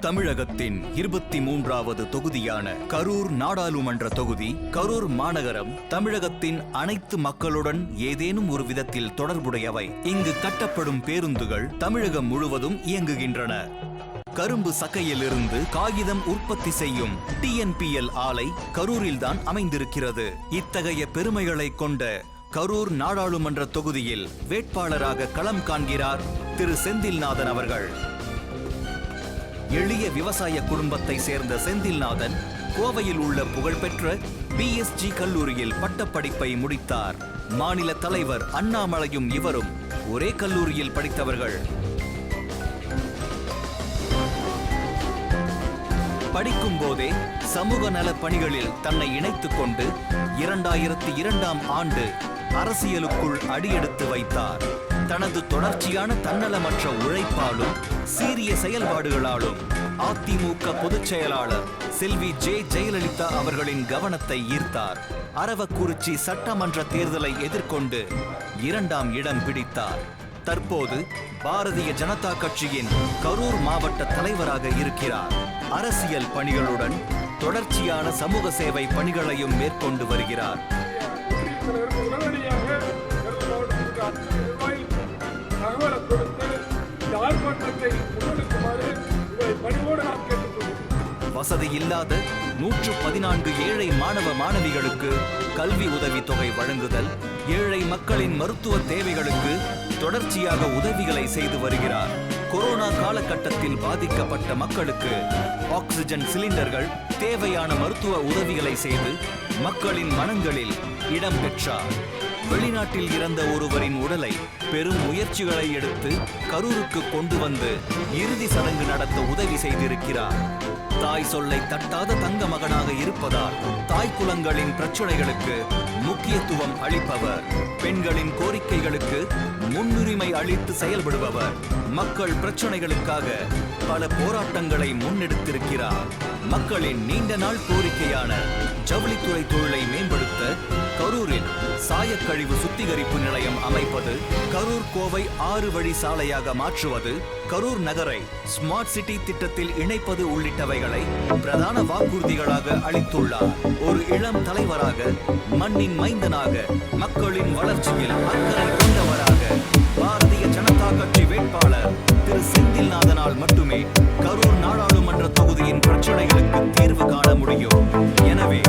தமிழகத்தின் இருபத்தி மூன்றாவது தொகுதியான கரூர் நாடாளுமன்ற தொகுதி கரூர் மாநகரம் தமிழகத்தின் அனைத்து மக்களுடன் ஏதேனும் ஒரு விதத்தில் தொடர்புடையவை. இங்கு கட்டப்படும் பேருந்துகள் தமிழகம் முழுவதும் இயங்குகின்றன. கரும்பு சக்கையிலிருந்து காகிதம் உற்பத்தி செய்யும் டிஎன்பிஎல் ஆலை கரூரில்தான் அமைந்திருக்கிறது. இத்தகைய பெருமைகளை கொண்ட கரூர் நாடாளுமன்ற தொகுதியில் வேட்பாளராக களம் காண்கிறார் திரு செந்தில்நாதன் அவர்கள். எளிய விவசாய குடும்பத்தை சேர்ந்த செந்தில்நாதன் கோவையில் உள்ள புகழ்பெற்ற பிஎஸ்ஜி கல்லூரியில் பட்டப்படிப்பை முடித்தார். மாநில தலைவர் அண்ணாமலையும் இவரும் ஒரே கல்லூரியில் படித்தவர்கள். படிக்கும் போதே சமூக நலப் பணிகளில் தன்னை இணைத்துக் கொண்டு இரண்டாயிரத்தி இரண்டாம் ஆண்டு அரசியலுக்குள் அடியெடுத்து வைத்தார். தனது தொடர்ச்சியான தன்னலமற்ற உழைப்பாலும் சீரிய செயல்பாடுகளாலும் அதிமுக பொதுச் செயலாளர் செல்வி ஜே ஜெயலலிதா அவர்களின் கவனத்தை ஈர்த்தார். அரவக்குறிச்சி சட்டமன்ற தேர்தலை எதிர்கொண்டு இரண்டாம் இடம் பிடித்தார். தற்போது பாரதிய ஜனதா கட்சியின் கரூர் மாவட்ட தலைவராக இருக்கிறார். அரசியல் பணிகளுடன் தொடர்ச்சியான சமூக சேவை பணிகளையும் மேற்கொண்டு வருகிறார். வசதி இல்லாத நூற்று பதினான்கு ஏழை மாணவ மாணவிகளுக்கு கல்வி உதவித் தொகை வழங்குதல் ஏழை மக்களின் மருத்துவ தேவைகளுக்கு தொடர்ச்சியாக உதவிகளை செய்து வருகிறார். கொரோனா காலகட்டத்தில் பாதிக்கப்பட்ட மக்களுக்கு ஆக்சிஜன் சிலிண்டர்கள் தேவையான மருத்துவ உதவிகளை செய்து மக்களின் மனங்களில் இடம் பெற்றார். வெளிநாட்டில் இறந்த ஒருவரின் உடலை பெரும் முயற்சிகளை எடுத்து கரூருக்கு கொண்டு வந்து இறுதி சடங்கு நடத்த உதவி செய்திருக்கிறார். தாய் சொல்லை தட்டாத தங்க மகனாக இருப்பதால் தாய் குலங்களின் பிரச்சனைகளுக்கு முக்கியத்துவம் அளிப்பவர். பெண்களின் கோரிக்கைகளுக்கு முன்னுரிமை அளித்து செயல்படுபவர். மக்கள் பிரச்சனைகளுக்காக பல போராட்டங்களை முன்னெடுத்திருக்கிறார். மக்களின் நீண்ட நாள் கோரிக்கையான ஜவுளித்துறை தொழிலை மேம்படுத்த கரூரில் சாயக்கழிவு சுத்திகரிப்பு நிலையம் அமைப்பது கரூர் கோவை ஆறு வழி சாலையாக மாற்றுவது கரூர் நகரை ஸ்மார்ட் சிட்டி திட்டத்தில் இணைப்பது உள்ளிட்டவைகளை பிரதான வாக்குறுதிகளாக அளித்துள்ளார். ஒரு இளம் தலைவராக மண்ணின் மைந்தனாக மக்களின் வளர்ச்சியில் அக்கறை கொண்டவராக பாரதிய ஜனதா கட்சி வேட்பாளர் திரு செந்தில்நாதனால் மட்டுமே கரூர் நாடாளுமன்ற தொகுதியின் பிரச்சனைகளுக்கு தீர்வு காண முடியும். எனவே